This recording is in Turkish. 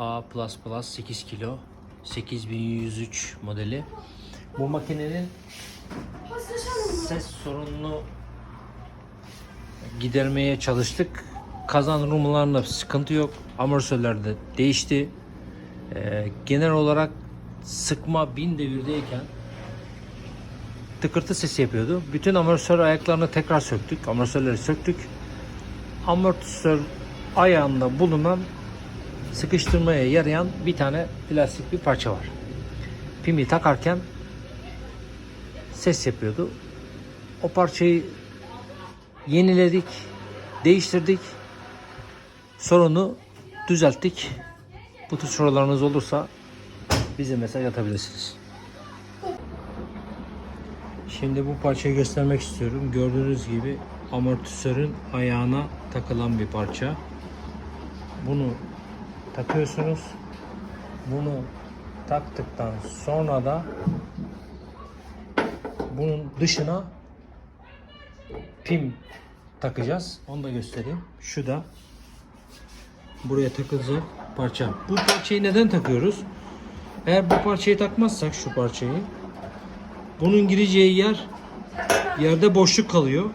A++ 8 kilo 8103 modeli. Bu makinenin ses sorununu gidermeye çalıştık. Kazan rumlarında sıkıntı yok. Amortisörler de değişti. Ee, genel olarak sıkma bin devirdeyken tıkırtı sesi yapıyordu. Bütün amortisör ayaklarını tekrar söktük. Amortisörleri söktük. Amortisör ayağında bulunan sıkıştırmaya yarayan bir tane plastik bir parça var. Pimi takarken ses yapıyordu. O parçayı yeniledik, değiştirdik. Sorunu düzelttik. Bu tür sorularınız olursa bize mesaj atabilirsiniz. Şimdi bu parçayı göstermek istiyorum. Gördüğünüz gibi amortisörün ayağına takılan bir parça. Bunu takıyorsunuz. Bunu taktıktan sonra da bunun dışına pim takacağız. Onu da göstereyim. Şu da buraya takılacak parça. Bu parçayı neden takıyoruz? Eğer bu parçayı takmazsak şu parçayı bunun gireceği yer yerde boşluk kalıyor.